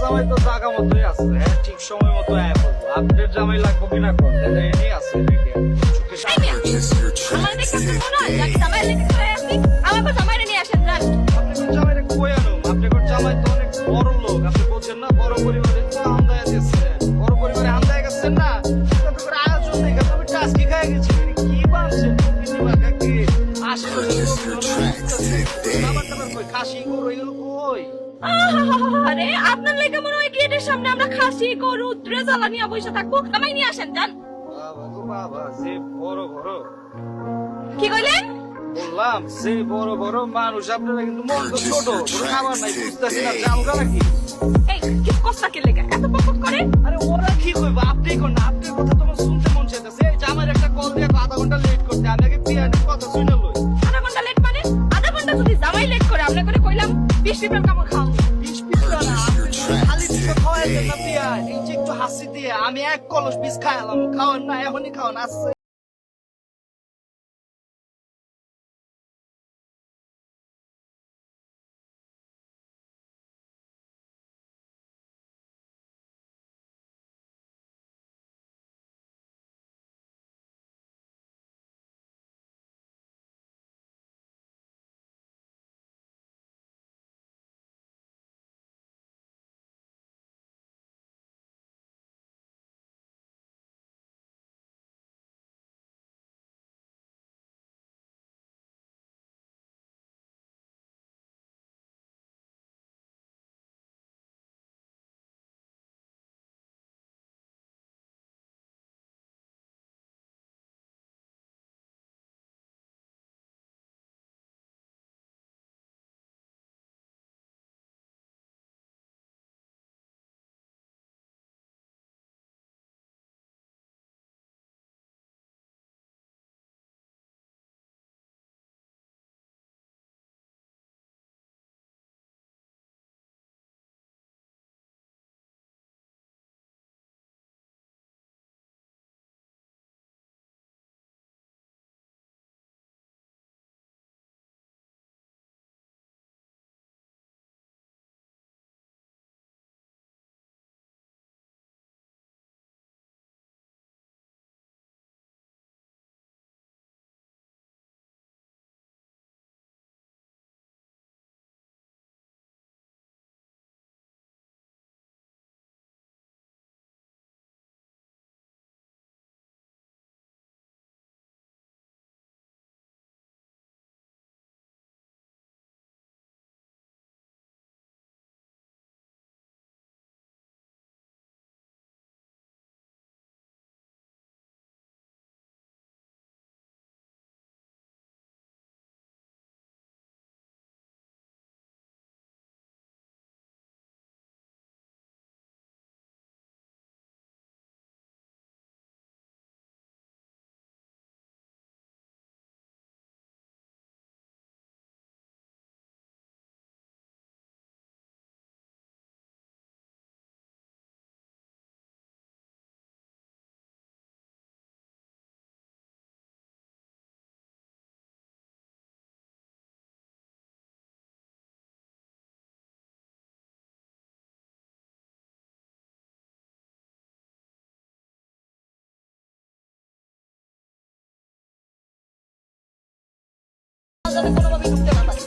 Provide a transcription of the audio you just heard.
জামাই তো জাগা মতোই আছে হ্যাঁ? ঠিক সময় মতো আয় বলব। আপনার জামাই লাগবো কিনা করতে এনে আছে জামাই তো অনেক বড় লোক। আপনি বলছেন না বড় পরিবারে খাসি গরু এগুলো কই আরে আপনার লেগে মনে হয় গেটের সামনে আমরা খাসি গরু রেজালা নিয়ে বসে থাকব? জামাই নিয়ে আসেন যান। বাবা গো বাবা যে বড় বড় কি কইলেন? বললাম যে বড় বড় মানুষ আপনারা কিন্তু মন তো ছোট কোনো খাবার নাই বুঝতেছি না জামগা নাকি? এই কি কষ্টাকে লেগে এত বকত করে? আরে ওরা কি কইবো আপনি কোন কথা পিপের কামড় খাও বিশ পিস না খালি দুটো খাওয়াই না পিয়া এই যে একটু হাসি দিয়ে, আমি এক কলস বিষ খাওয়ালাম খাওয়ান না, এখনই খাওয়ান, আসছে। Vamos